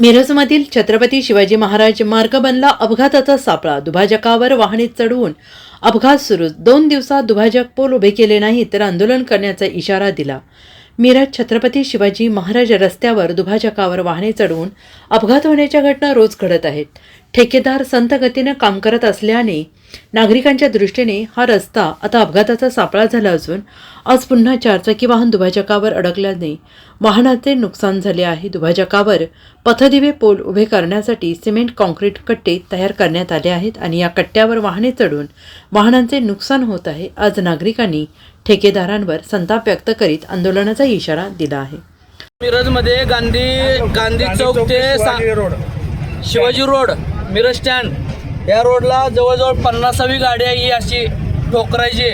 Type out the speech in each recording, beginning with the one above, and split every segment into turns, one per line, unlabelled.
मिरजमधील छत्रपती शिवाजी महाराज मार्ग बनला अपघाताचा सापळा. दुभाजकावर वाहने चढवून अपघात सुरू. दोन दिवसात दुभाजक पोल उभे केले नाही तर आंदोलन करण्याचा इशारा दिला. मिरज छत्रपती शिवाजी महाराज रस्त्यावर दुभाजकावर वाहने चढवून अपघात होण्याच्या घटना रोज घडत आहेत. ठेकेदार संत गतीनं काम करत असल्याने नागरिकांच्या दृष्टीने हा रस्ता आता अपघाताचा सापळा झाला असून आज पुन्हा चारचाकी वाहन दुभाजकावर अडकल्याने वाहनाचे नुकसान झाले आहे. दुभाजकावर पथदिवे पोल उभे करण्यासाठी सिमेंट कॉन्क्रीट कट्टे तयार करण्यात आले आहेत आणि या कट्ट्यावर वाहने चढून वाहनांचे नुकसान होत आहे. आज नागरिकांनी ठेकेदारांवर संताप व्यक्त करीत आंदोलनाचा इशारा दिला आहे.
मिरजमध्ये गांधी गांधी चौक ते शिवाजी रोड. मिरज स्टँड. या रोडला जवळजवळ पन्नासावी गाडी आहे ही अशी ठोकरायची.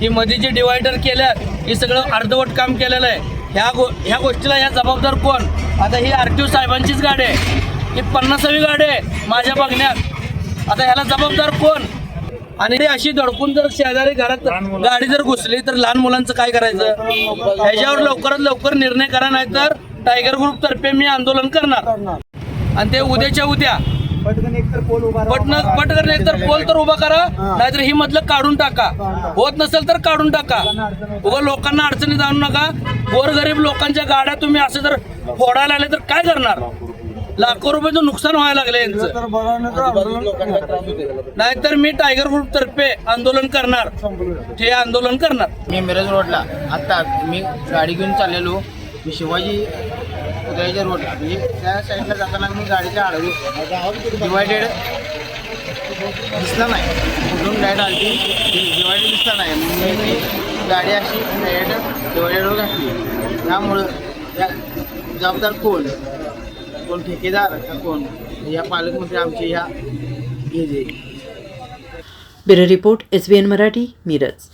ही मध्ये जे डिवायडर केल्यात हे सगळं अर्धवट काम केलेलं आहे. ह्या गो ह्या गोष्टीला ह्या जबाबदार कोण? आता ही आर टी ओ साहेबांचीच गाडी आहे. ही पन्नासावी गाडी आहे माझ्या बघण्यात. आता ह्याला जबाबदार कोण? आणि ते अशी धडकून जर शेजारी घरात गाडी जर घुसली तर लहान मुलांचं काय करायचं? ह्याच्यावर लवकरात लवकर निर्णय करा नाही तर टायगर ग्रुप तर्फे मी आंदोलन करणार. आणि ते उद्याच्या उद्या.
पटकन एक तर पोल उभा
पटन पटकन एक तर पोल तर उभा करा नाहीतर ही मधलं काढून टाका. होत नसेल तर काढून टाका. उगा लोकांना अडचणीत आणू नका. गोरगरीब लोकांच्या गाड्या तुम्ही असं जर फोडायला आले तर काय करणार? लाखो रुपयाचं नुकसान व्हायला लागलं यांचं. नाहीतर मी टायगर ग्रुप तर्फे आंदोलन करणार. हे आंदोलन करणार.
मी मिरज रोडला. आत्ता मी गाडी घेऊन चाललेलो. मी शिवाजी उदयाच्या रोडला. म्हणजे त्या साईडला जाताना मी गाडीच्या आडवी. डिवायडेड दिसला नाही. कुठून डायरेक्ट आली डिवायडेड दिसला नाही. मी गाडी अशी डायरेक्ट डिवायडेडवर घातली. त्यामुळं त्या जबाबदार कोण? कोण ठेकेदार का कोण? या पालकमंत्री आमचे ह्या हे जे
bureau report S B N Marathi Miraj.